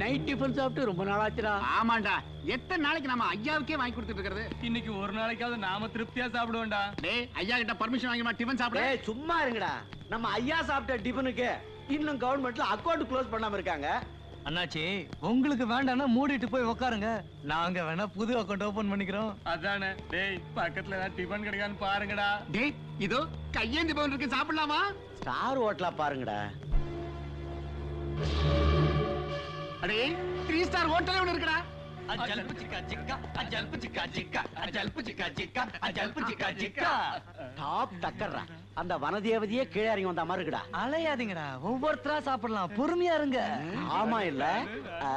Night tiffin சாப்பிட்டு ரொம்ப நாளாச்சுடா. ஆமாண்டா. எத்தனை நாளைக்கு நம்ம ஐயாவுக்கே வாங்கி கொடுத்துட்டு இருக்கிறது? இன்னைக்கு ஒரு நாளைக்காவது நாம திருப்தியா சாப்பிடுவோம்டா. டேய் ஐயா கிட்ட பர்மிஷன் வாங்கி டிஃபன் சாப்பிட. டேய் சும்மா இருங்கடா. நம்ம ஐயா சாப்பிட்ட டிஃபனுக்கு இன்னும் கவர்மெண்ட்ல அக்கௌண்ட் க்ளோஸ் பண்ணாம இருக்காங்க. அண்ணாச்சி உங்களுக்கு வேண்டாம்னா மூடிட்டு போய் உட்காருங்க நாங்க வேணா புது அக்கௌண்ட் ஓபன் பண்ணிக்கிறோம். அதானே. டேய் பக்கத்துல ஏதாவது டிபன் கிடைக்கான்னு பாருங்கடா. டேய் இதோ கையேந்தி பவன் இருக்கு சாப்பிடலாமா? ஸ்டார் ஹோட்டலா பாருங்கடா. அடே த்ரீ ஸ்டார் ஹோட்டலே ஒன்று இருக்குடா. அஜல்பு சிக்கா சிக்கா அஜல்பு சிக்கா சிக்கா அஜல்பு சிக்கா சிக்கா அஜல்பு சிக்கா சிக்கா. டாப் டக்கர்ரா அந்த வனதேவதையே கீழே இறங்கி வந்த மாதிரி இருக்குடா. அலையாதீங்கடா. ஒவ்வொருத்தரா சாப்பிடலாம். பொறுமையா இருங்க. ஆமா இல்ல. ஆ,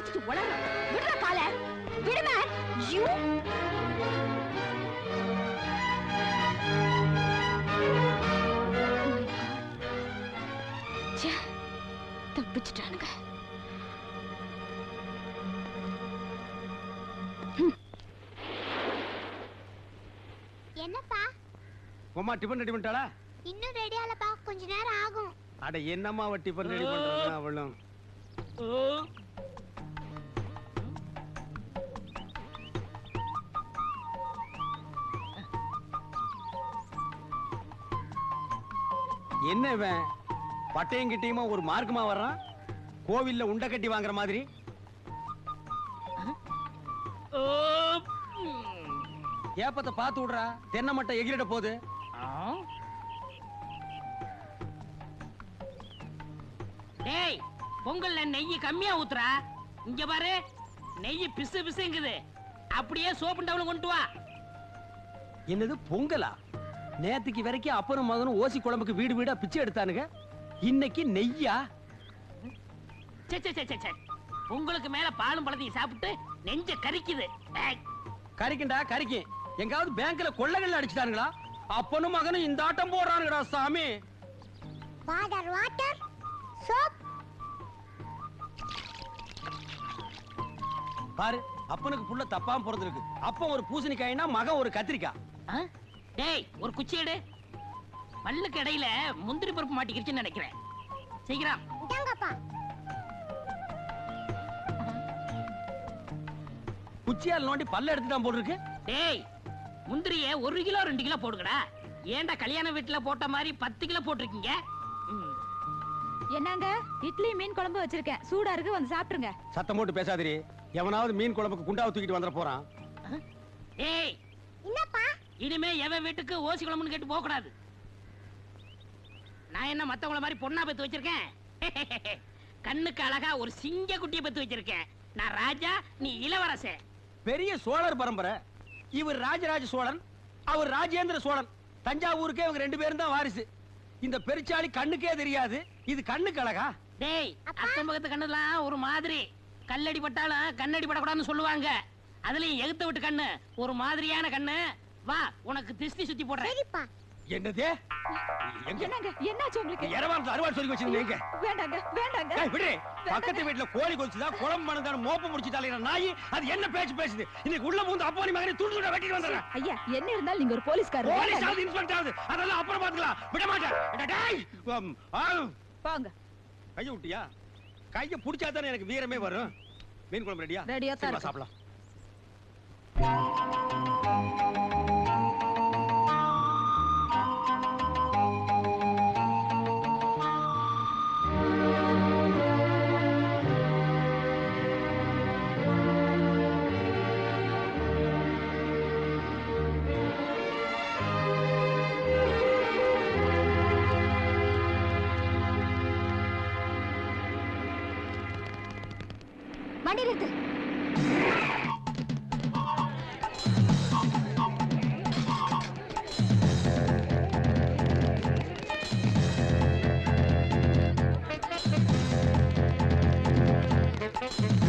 குடிச்சிட்டு உளற விடுற கால விடுமே யூ தப்பிச்சிட்டானுங்க. என்னப்பா? உமா டிஃபன் ரெடி பண்ணிட்டாளா? இன்னும் ரெடி கொஞ்ச நேரம் ஆகும். அட என்னம்மா அவ டிஃபன் ரெடி பண்றா அவளும். என்ன இவன்? பட்டையும் கிட்டையுமா ஒரு மார்க்கமா வர்றான்? கோவில்ல உண்டை கட்டி வாங்குற மாதிரி. ஏப்பத்தை பார்த்து விடுறா. தென்னை மட்டை எகிரிட போகுது. டேய் பொங்கல்ல நெய் கம்மியா ஊத்துறா. இங்க பாரு நெய் பிசு பிசுங்குது. அப்படியே சோப்பு டவுன் கொண்டு வா. என்னது பொங்கலா? நேத்துக்கு வரைக்கும் அப்பனும் மகனும் ஓசி குழம்புக்கு வீடு வீடா பிச்சை எடுத்தானுங்க. இன்னைக்கு நெய்யா? சே சே சே சே, சே உங்களுக்கு மேல பாலும் பழத்தையும் சாப்பிட்டு நெஞ்ச கரிக்குது. டேய், கறிக்கண்டா கறிக்கு எங்காவது பேங்க்ல கொள்ளைகள் அடிச்சிட்டானுங்களா? அப்பனும் மகனும் இந்த ஆட்டம் போடுறானுங்கடா சாமி. வாட்டர் வாட்டர் சோப் பாரு அப்பனுக்கு புள்ள தப்பாம பிறந்திருக்கு அப்பன் ஒரு பூசணிக்காய்னா மகன் ஒரு கத்திரிக்காய். ஆ? டேய் ஒரு குச்சி எடு. பல்லுக்கு இடையில முந்திரி பருப்பு மாட்டிக்கிடுச்சுன்னு நினைக்கிறேன். சீக்கிரம். இதாங்கப்பா குச்சியால் நோண்டி பல்ல எடுத்துட்டான் போல் இருக்கு டேய் முந்திரிய ஒரு கிலோ ரெண்டு கிலோ போடுங்கடா. ஏன்டா கல்யாண வீட்டுல போட்ட மாதிரி பத்து கிலோ போட்டிருக்கீங்க. என்னங்க? இட்லி மீன் குழம்பு வச்சிருக்கேன். சூடா இருக்கு வந்து சாப்பிட்டுருங்க. சத்தம் போட்டு பேசாதிரி எவனாவது மீன் குழம்புக்கு குண்டாவை தூக்கிட்டு வந்துட போறான். டேய். என்னப்பா? இனிமே எவன் வீட்டுக்கு ஓசி குழம்புன்னு கேட்டு போக கூடாது. நான் என்ன மத்தவங்கள மாதிரி பொண்ணா பெத்து வச்சிருக்கேன்? கண்ணுக்கு அழகா ஒரு சிங்க குட்டியை பெத்து வச்சிருக்கேன். நான் ராஜா நீ இளவரசன் பெரிய சோழர் பரம்பரை. இவர் ராஜராஜ சோழன் அவர் ராஜேந்திர சோழன். தஞ்சாவூருக்கே இவங்க ரெண்டு பேரும் தான் வாரிசு. இந்த பெருச்சாளி கண்ணுக்கே தெரியாது. இது கண்ணுக்கு அழகா? டேய் அக்கம் பக்கத்து கண்ணுலாம் ஒரு மாதிரி. கல்லடி பட்டாலும் கண்ணடி படக்கூடாதுன்னு சொல்லுவாங்க. அதுலயும் எகுத்த விட்டு கண்ணு. ஒரு மாதிரியான கண்ணு. வா உனக்கு திருஷ்டி சுத்தி போடுறேன். சரிப்பா. என்னது? என்னங்க என்னாச்சு உங்களுக்கு? இரவாரத்துல அறுவாள் சொல்லி வச்சிருந்தீங்க வேண்டாங்க வேண்டாங்க. ஏய், விடு பக்கத்து வீட்டுல கோழி கொச்சுதா குழம்பு மணந்தான மோப்ப முடிச்சுட்டாலே நாய்? அது என்ன பேச்சு பேசுது? இன்னைக்கு உள்ள பூந்து அப்பா நீ மகனை துண்டு துண்டா வெட்டிட்டு வந்துடுறேன். ஐயா என்ன இருந்தாலும் நீங்க ஒரு போலீஸ்காரர் போலீஸ் வேண்டாங்க. ஆகுது இன்ஸ்பெக்டர் ஆகுது அதெல்லாம் அப்புறம் பாத்துக்கலாம் விட மாட்டேன். போங்க கைய விட்டியா? கைய புடிச்சா தானே எனக்கு வீரமே வரும். மீன் குழம்பு ரெடியா ரெடியா தான் சரி, வா, இருக்கு. சாப்பிடலாம்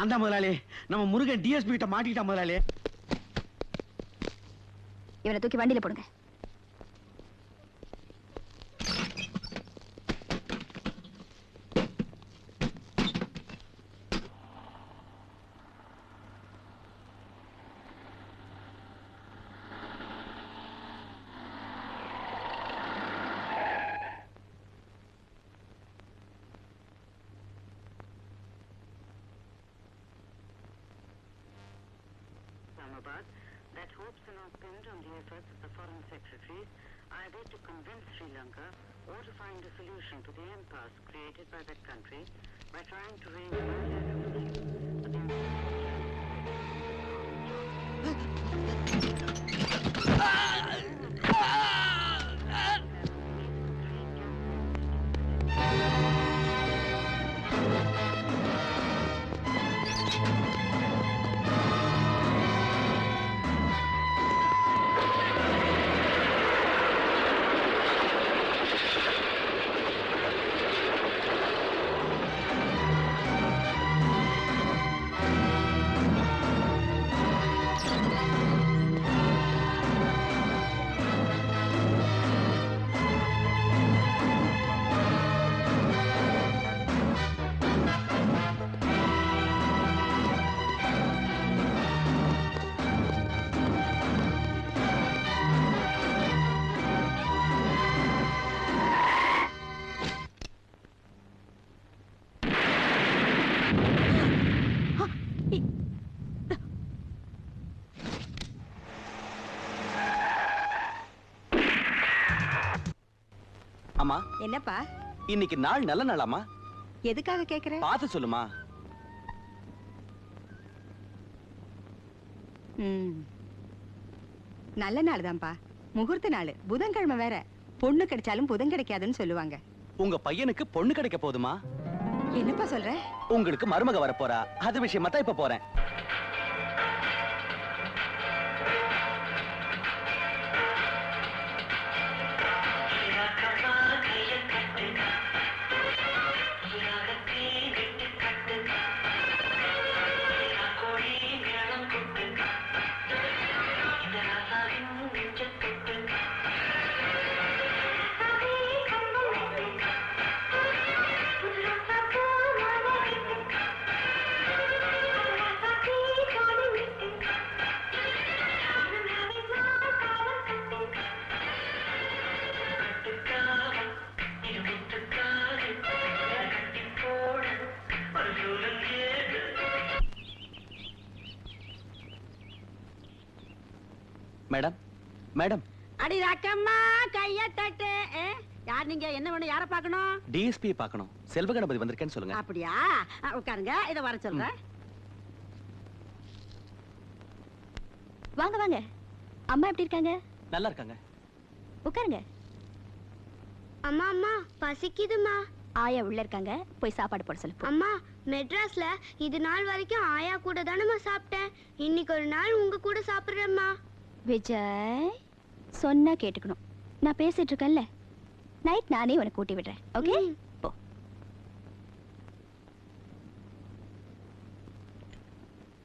நான் தான் முதலாளி. நம்ம முருகன் டிஎஸ்பி கிட்ட மாட்டிக்கிட்டான் முதலாளி. இவனை தூக்கி வண்டியில போடுங்க. Sri Lanka or to find a solution to the impasse created by that country by trying to reach a multilateral deal. என்னப்பா? இன்னைக்கு நாள் நல்ல நாளாமா? எதுக்காக கேக்குற? பார்த்து சொல்லுமா. நல்ல நாள் தான்ப்பா. முகூர்த்த நாள். புதன்கிழமை வேற. பொண்ணு கிடைச்சாலும் புதன் கிடைக்காதுன்னு சொல்லுவாங்க. உங்க பையனுக்கு பொண்ணு கிடைக்க போதுமா? என்னப்பா சொல்ற? உங்களுக்கு மருமக வரப்போறா. அது விஷயமா தான் இப்ப போறேன். அடி ரக்கம்மா கைய தட்டு யார் நீங்க? என்ன வேணும்? யார பார்க்கணும்? டிஎஸ்பி பார்க்கணும். செல்வ கணபதி வந்திருக்கேன்னு சொல்லுங்க. அப்படியா? உட்காருங்க. இத வர சொல்றேன். வாங்க வாங்க. அம்மா எப்படி இருக்காங்க? நல்லா இருக்காங்க. உட்காருங்க. அம்மா அம்மா பசிக்குதுமா ஆயா உள்ள இருக்காங்க. போய் சாப்பாடு போட சொல்லு. அம்மா மெட்ராஸ்ல இது நாள் வரைக்கும் ஆயா கூட தானம்மா சாப்பிட்டேன். இன்னைக்கு ஒரு நாள் உங்க கூட சாப்பிடுறேம்மா. விஜய். சொன்னா கேட்டுக்கணும். நான் பேசிட்டு இருக்கேன்ல நைட் நானே உனக்கு கூட்டி விடுறேன். ஓகே. போ.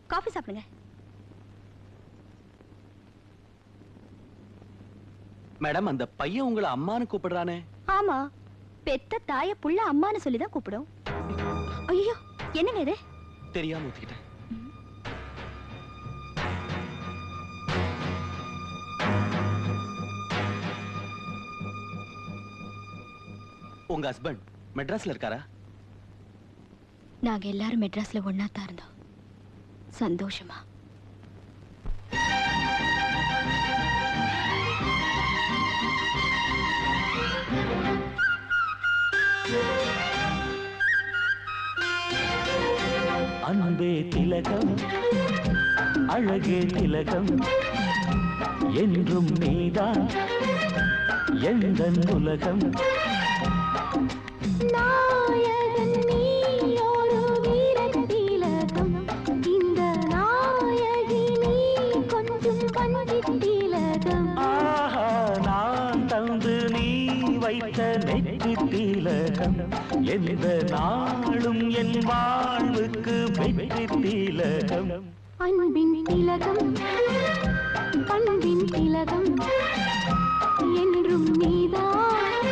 காஃபி சாப்பிடுங்க. மேடம் அந்த பையன் உங்களை அம்மான்னு கூப்பிடுறானே. ஆமா. பெத்த தாய புள்ள அம்மான்னு சொல்லி தான் கூப்பிடும். ஐயோ என்னங்க இது? தெரியாம ஊத்திக்கிட்டேன் உங்க ஹஸ்பண்ட் மெட்ராஸ்ல இருக்காரா? நாங்க எல்லாரும் மெட்ராஸ்ல ஒன்னா தான் இருந்தோம். சந்தோஷமா. அன்பே திலகம் அழகே திலகம் என்றும் நீதான் எந்த உலகம்? எந்த நாளும் என் வாழ்வுக்கு வெற்றி திலகம். அன்பின் திலகம் பண்பின் திலகம் என்றும் நீதான்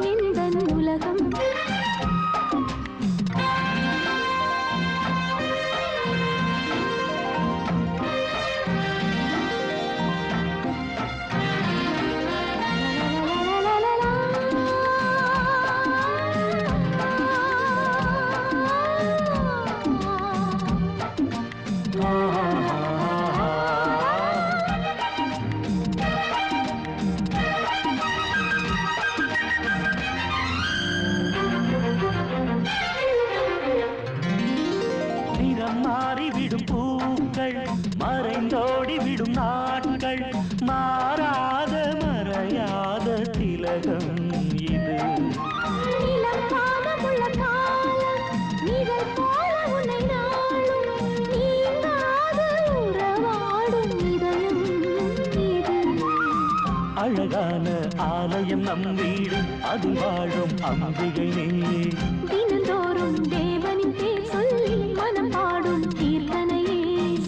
எந்த உலகம். அது வாழும் அம்பிகை நீயே தினந்தோறும் தேவனின் பேர் சொல்லி மனம் பாடும் கீர்த்தனையே.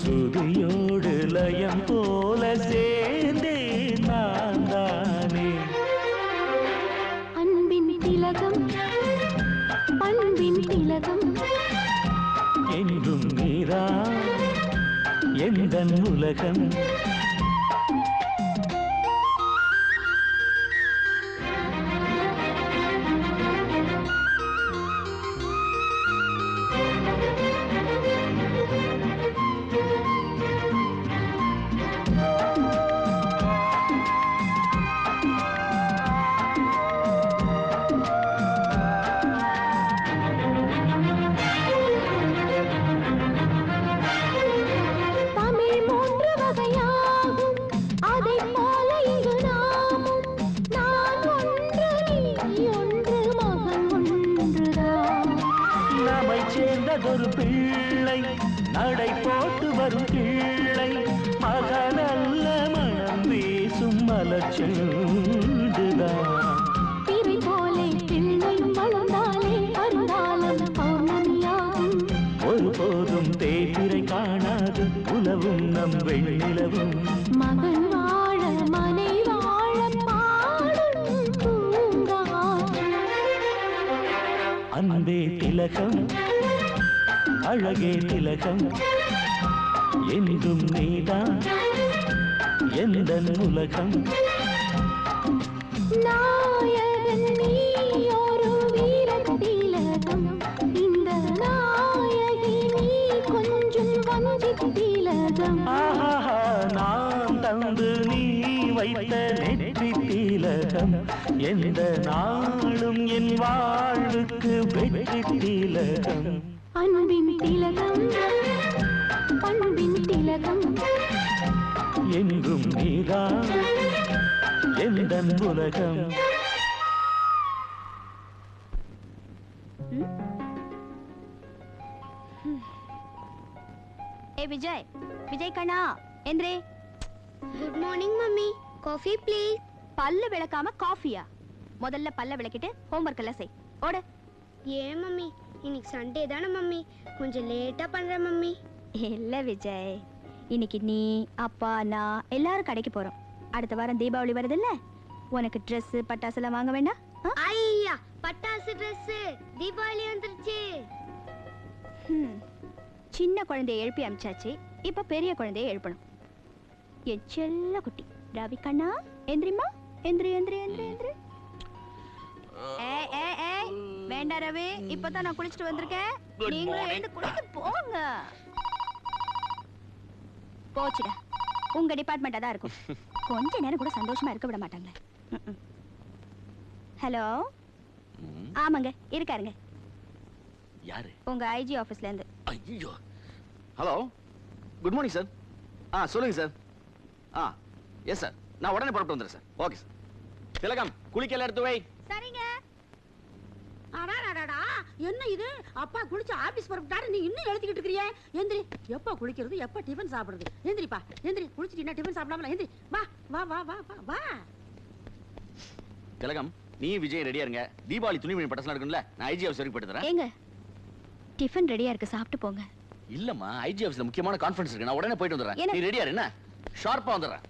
சுதியோடு லயம் போல சேர்ந்தே நான் தானே. அன்பின் திலகம் பண்பின் திலகம். என்றும் நீரா? எந்த உலகம்? காணாது. உலவும் நம் வெண்ணிலவும் மகன் வாழ மனை வாழ. அன்பே திலகம் அழகே திலகம். என்றும் நீதான் எந்த உலகம்? நாயகன் திலகம். ஆஹா நான் தந்து நீ வைத்த நெற்றி திலகம். எந்த நாளும் என் வாழ்வுக்கு வெற்றி திலகம். அன்பின் திலகம் பண்பின் திலகம். என்றும் நீதான் எந்த உலகம்? ஏ விஜய். விஜய் கண்ணா எந்திரே. Good morning mummy. Coffee please பல்லு விளக்காம காஃபியா முதல்ல பல்ல விளக்கிட்டு ஹோம்ஒர்க் எல்லாம் செய். ஓடு. ஏன் மம்மி? இன்னைக்கு சண்டே தானே மம்மி. கொஞ்சம் லேட்டா பண்றேன் மம்மி. இல்ல விஜய். இன்னைக்கு நீ அப்பா நான் எல்லாரும் கடைக்கு போறோம். அடுத்த வாரம் தீபாவளி வருதுல்ல? உனக்கு Dress பட்டாசு எல்லாம் வாங்க வேண்டாம்? ஐயா பட்டாசு Dress. தீபாவளி வந்துருச்சு. சின்ன குழந்தைய எழுப்பி அமிச்சாச்சு. இப்ப பெரிய குழந்தைய எழுப்பணும். என் செல்ல குட்டி. ரவி கண்ணா எந்திரிமா எந்திரி எந்திரி எந்திரி எந்திரி. வேண்டாம் ரவி இப்பதான் நான் குளிச்சுட்டு வந்திருக்கேன். நீங்களும் எழுந்து குளித்து போங்க. போச்சுடா. உங்க டிபார்ட்மெண்டா தான் இருக்கும். கொஞ்ச நேரம் கூட சந்தோஷமா இருக்க விட மாட்டாங்களே ஹலோ? ஆமாங்க இருக்காருங்க. யாரு? உங்க ஐஜி ஆபீஸ்ல இருந்து. ஐயோ. ஹலோ? குட் மார்னிங் சார் ஆ சொல்லுங்க சார் ஆ எஸ் சார் நான் உடனே புறப்பட்டு வந்துடுறேன் சார் ஓகே சார் திலகம் குளிக்கல எடுத்து வை. சரிங்க. அடாடாடா என்ன இது? அப்பா குளிச்சு ஆபீஸ் புறப்பட்டாரு நீ இன்னும் எழுதிக்கிட்டு இருக்கிறியே. எந்திரி. எப்ப குளிக்கிறது? எப்ப டிஃபன் சாப்பிடுறது? எந்திரிப்பா எந்திரி குளிச்சிட்டு என்ன டிஃபன் சாப்பிடாமல எந்திரி. வா வா வா வா வா வா. திலகம் நீ விஜய் ரெடியா இருங்க. தீபாவளி துணிமணி பட்டாசம் இருக்கும்ல நான் ஐஜி ஹவுஸ் வரைக்கும் போட்டு தரேன். ஏங்க டிஃபன் ரெடியா இருக்கு சாப்பிட்டு போங்க. இல்லம்மா ஐஜி ஆஃபீஸ்ல முக்கியமான கான்ஃபரன்ஸ் இருக்கு. நான் உடனே போயிட்டு வந்துடுறேன்? நீ ரெடியா என்ன? ஷார்ப்பா வந்துடுறேன்.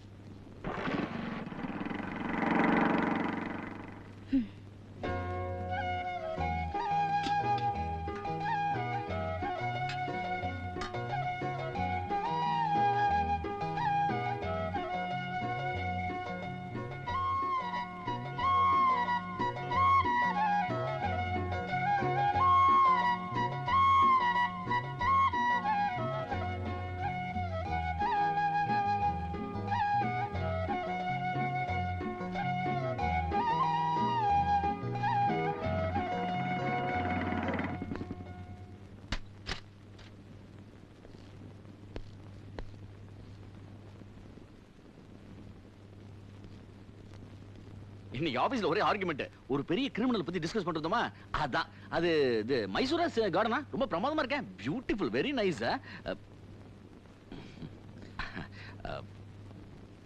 இன்னைக்கு ஆபீஸ்ல ஒரே ஆர்குமெண்ட் ஒரு பெரிய கிரிமினல் பத்தி டிஸ்கஸ் பண்றோமா அதான். அது இது மைசூரஸ் கார்டனா ரொம்ப பிரமாதமா இருக்கேன். பியூட்டிஃபுல் வெரி நைஸ்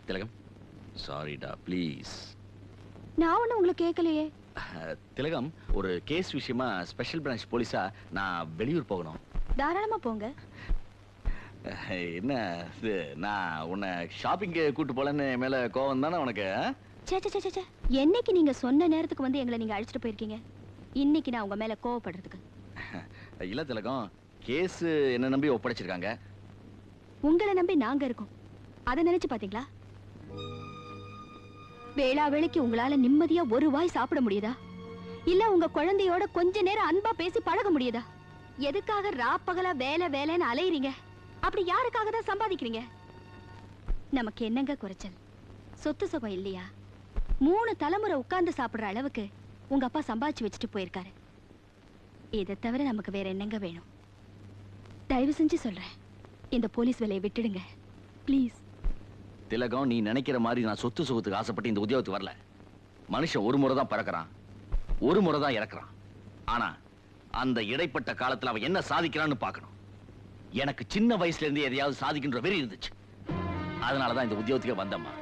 திலகம் சாரிடா ப்ளீஸ் நான் ஒண்ணும் உங்களுக்கு கேட்கலையே திலகம் ஒரு கேஸ் விஷயமா ஸ்பெஷல் பிரான்ச் போலீஸா நான் வெளியூர் போகணும். தாராளமா போங்க. என்ன நான் உன்னை ஷாப்பிங்க்கு கூட்டு போலன்னு மேல கோவம் தானே உனக்கு ஆ? சே சே, சே, சே, சே. என்னைக்கு நீங்க சொன்ன நேரத்துக்கு வந்து எங்களை நீங்க அழைச்சிட்டு போயிருக்கீங்க? இன்னைக்கு நான் உங்க மேல கோவப்படுறதுக்கு. இல்ல திலகம் கேஸ் என்ன நம்பி ஒப்படைச்சிருக்காங்க? உங்களை நம்பி நாங்க இருக்கோம். அதை நினைச்சு பாத்தீங்களா? வேளா வேளைக்கு உங்களால நிம்மதியா ஒரு வாய் சாப்பிட முடியுதா? இல்ல உங்க குழந்தையோட கொஞ்ச நேரம் அன்பா பேசி பழக முடியுதா? எதுக்காக ராப்பகலா வேலை வேலைன்னு அலையுறீங்க? அப்படி யாருக்காக தான் சம்பாதிக்கிறீங்க? நமக்கு என்னங்க குறைச்சல்? சொத்து சுகம் இல்லையா? மூணு தலைமுறை உட்கார்ந்து சாப்பிடுற அளவுக்கு உங்க அப்பா சம்பாதிச்சு வச்சுட்டு போயிருக்காரு. இதை தவிர நமக்கு வேற என்னங்க வேணும்? தயவு செஞ்சு சொல்றேன். இந்த போலீஸ் வேலையை விட்டுடுங்க. ப்ளீஸ் திலகம் நீ நினைக்கிற மாதிரி நான் சொத்து சுகத்துக்கு ஆசைப்பட்டு இந்த உத்தியோகத்துக்கு வரல. மனுஷன் ஒரு முறை தான் பிறக்கிறான். ஒரு முறை தான் இறக்குறான். ஆனா அந்த இடைப்பட்ட காலத்துல அவன் என்ன சாதிக்கிறான்னு பார்க்கணும். எனக்கு சின்ன வயசுல இருந்து எதையாவது சாதிக்கின்ற வெறி இருந்துச்சு. அதனாலதான் இந்த உத்தியோகத்துக்கே வந்தம்மா.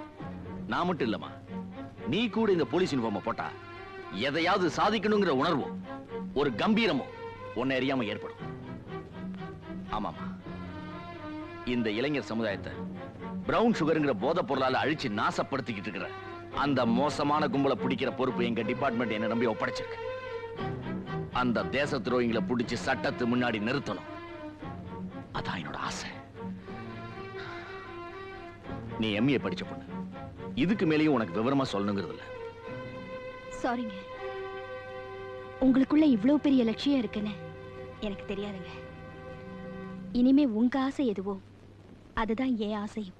நான் மட்டும் இல்லம்மா. நீ கூட இந்த போலீஸ் யூனிஃபார்ம் போட்டா எதையாவது சாதிக்கணுங்கிற உணர்வும் ஒரு கம்பீரமும் உன்னை அறியாம ஏற்படும். ஆமாமா இந்த இளைஞர் சமுதாயத்தை பிரவுன் சுகருங்கிற போதைப் பொருளால அழிச்சு நாசப்படுத்திக்கிட்டு இருக்கிற அந்த மோசமான கும்பலை பிடிக்கிற பொறுப்பு எங்க டிபார்ட்மெண்ட் என்ன நம்பி ஒப்படைச்சிருக்கு. அந்த தேச துரோகிகளை பிடிச்சு சட்டத்து முன்னாடி நிறுத்தணும். அதான் என்னோட ஆசை. நீ எம்ஏ படிச்ச பொண்ணு. இதுக்கு மேலேயும் உனக்கு விவரமா சொல்லணுங்கிறது இல்ல. சாரிங்க உங்களுக்குள்ள இவ்வளவு பெரிய லட்சியம் இருக்குன்னு எனக்கு தெரியாதுங்க. இனிமே உங்க ஆசை எதுவோ அதுதான் என் ஆசையும்.